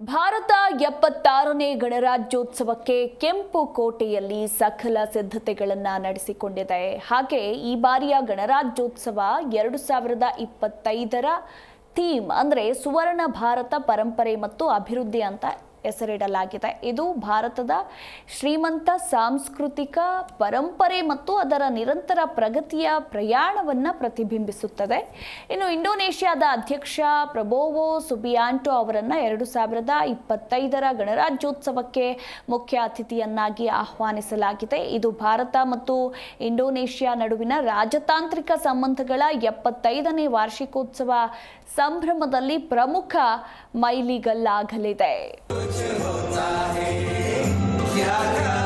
ಭಾರತ ಎಪ್ಪತ್ತಾರನೇ ಗಣರಾಜ್ಯೋತ್ಸವಕ್ಕೆ ಕೆಂಪು ಕೋಟೆಯಲ್ಲಿ ಸಕಲ ಸಿದ್ಧತೆಗಳನ್ನು ನಡೆಸಿಕೊಂಡಿದೆ. ಹಾಗೆ ಈ ಬಾರಿಯ ಗಣರಾಜ್ಯೋತ್ಸವ ಎರಡು ಸಾವಿರದ ಇಪ್ಪತ್ತೈದರ ಥೀಮ್ ಅಂದರೆ ಸುವರ್ಣ ಭಾರತ ಪರಂಪರೆ ಮತ್ತು ಅಭಿವೃದ್ಧಿ ಅಂತ ಹೆಸರಿಡಲಾಗಿದೆ. ಇದು ಭಾರತದ ಶ್ರೀಮಂತ ಸಾಂಸ್ಕೃತಿಕ ಪರಂಪರೆ ಮತ್ತು ಅದರ ನಿರಂತರ ಪ್ರಗತಿಯ ಪ್ರಯಾಣವನ್ನು ಪ್ರತಿಬಿಂಬಿಸುತ್ತದೆ. ಇನ್ನು ಇಂಡೋನೇಷ್ಯಾದ ಅಧ್ಯಕ್ಷ ಪ್ರಬೋವೋ ಸುಬಿಯಾಂಟೋ ಅವರನ್ನು ಎರಡು ಸಾವಿರದ ಇಪ್ಪತ್ತೈದರ ಗಣರಾಜ್ಯೋತ್ಸವಕ್ಕೆ ಮುಖ್ಯ ಅತಿಥಿಯನ್ನಾಗಿ ಆಹ್ವಾನಿಸಲಾಗಿದೆ. ಇದು ಭಾರತ ಮತ್ತು ಇಂಡೋನೇಷ್ಯಾ ನಡುವಿನ ರಾಜತಾಂತ್ರಿಕ ಸಂಬಂಧಗಳ ಎಪ್ಪತ್ತೈದನೇ ವಾರ್ಷಿಕೋತ್ಸವ ಸಂಭ್ರಮದಲ್ಲಿ ಪ್ರಮುಖ ಮೈಲಿಗಲ್ಲಾಗಲಿದೆ. क्या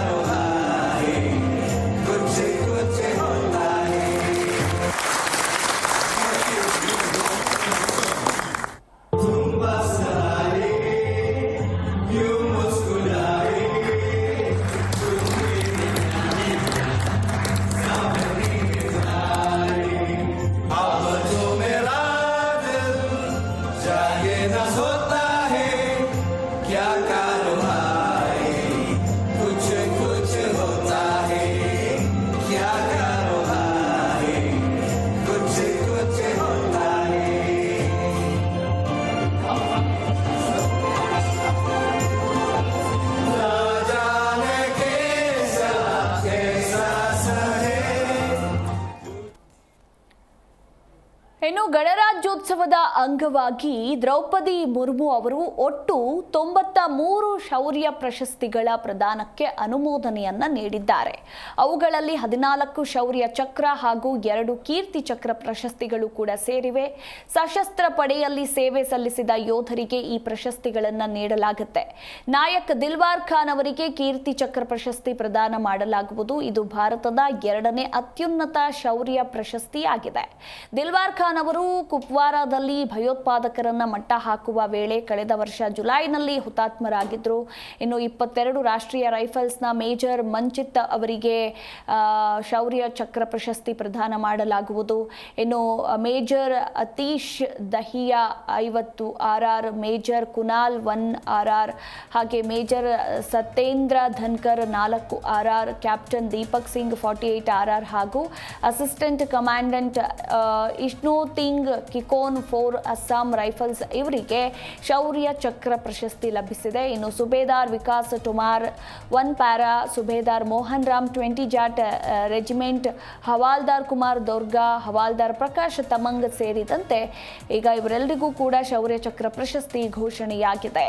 ಇನ್ನು ಗಣರಾಜ್ಯೋತ್ಸವದ ಅಂಗವಾಗಿ ದ್ರೌಪದಿ ಮುರ್ಮು ಅವರು ಒಟ್ಟು ತೊಂಬತ್ತ ಮೂರು ಶೌರ್ಯ ಪ್ರಶಸ್ತಿಗಳ ಪ್ರದಾನಕ್ಕೆ ಅನುಮೋದನೆಯನ್ನ ನೀಡಿದ್ದಾರೆ. ಅವುಗಳಲ್ಲಿ ಹದಿನಾಲ್ಕು ಶೌರ್ಯ ಚಕ್ರ ಹಾಗೂ ಎರಡು ಕೀರ್ತಿ ಚಕ್ರ ಪ್ರಶಸ್ತಿಗಳು ಕೂಡ ಸೇರಿವೆ. ಸಶಸ್ತ್ರ ಪಡೆಯಲ್ಲಿ ಸೇವೆ ಸಲ್ಲಿಸಿದ ಯೋಧರಿಗೆ ಈ ಪ್ರಶಸ್ತಿಗಳನ್ನು ನೀಡಲಾಗುತ್ತೆ. ನಾಯಕ್ ದಿಲ್ವಾರ್ ಖಾನ್ ಅವರಿಗೆ ಕೀರ್ತಿ ಚಕ್ರ ಪ್ರಶಸ್ತಿ ಪ್ರದಾನ ಮಾಡಲಾಗುವುದು. ಇದು ಭಾರತದ ಎರಡನೇ ಅತ್ಯುನ್ನತ ಶೌರ್ಯ ಪ್ರಶಸ್ತಿಯಾಗಿದೆ. ದಿಲ್ವಾರ್ ಖಾನ್ ಅವರು ಕುಪ್ವಾರಾದಲ್ಲಿ ಭಯೋತ್ಪಾದಕರನ್ನ ಮಟ್ಟ ಹಾಕುವ ವೇಳೆ ಕಳೆದ ವರ್ಷ ಜುಲೈನಲ್ಲಿ ಹುತಾತ್ಮರಾಗಿದ್ದರು ಇನ್ನು ಇಪ್ಪತ್ತೆರಡು ರಾಷ್ಟ್ರೀಯ ರೈಫಲ್ಸ್ನ ಮೇಜರ್ ಮಂಚಿತ್ ಅವರಿಗೆ ಶೌರ್ಯ ಚಕ್ರ ಪ್ರಶಸ್ತಿ ಪ್ರದಾನ ಮಾಡಲಾಗುವುದು. ಇನ್ನು ಮೇಜರ್ ಅತೀಶ್ ದಹಿಯಾ ಐವತ್ತು RR major Kunal one RR ಹಾಗೆ ಮೇಜರ್ ಸತ್ಯೇಂದ್ರ ಧನ್ಕರ್ ನಾಲ್ಕು RR captain Deepak Singh forty eight RR ಹಾಗೂ assistant commandant Ishnothing Kikon, four, Assam rifles ಇವರಿಗೆ ಶೌರ್ಯ ಚಕ್ರ ಪ್ರಶಸ್ತಿ ಲಭಿಸಿದೆ. ಇನ್ನು Subedar Vikas Tomar, one para Subedar Mohan Ram, twenty Jat regiment Havaldar Kumar Dorga, Havaldar Prakash Tamang ಸೇರಿದಂತೆ ಈಗ ಇವರೆಲ್ಲರಿಗೂ ಕೂಡ ಶೌರ್ಯ ಚಕ್ರ ಪ್ರಶಸ್ತಿ ಘೋಷಣೆಯಾಗಿದೆ.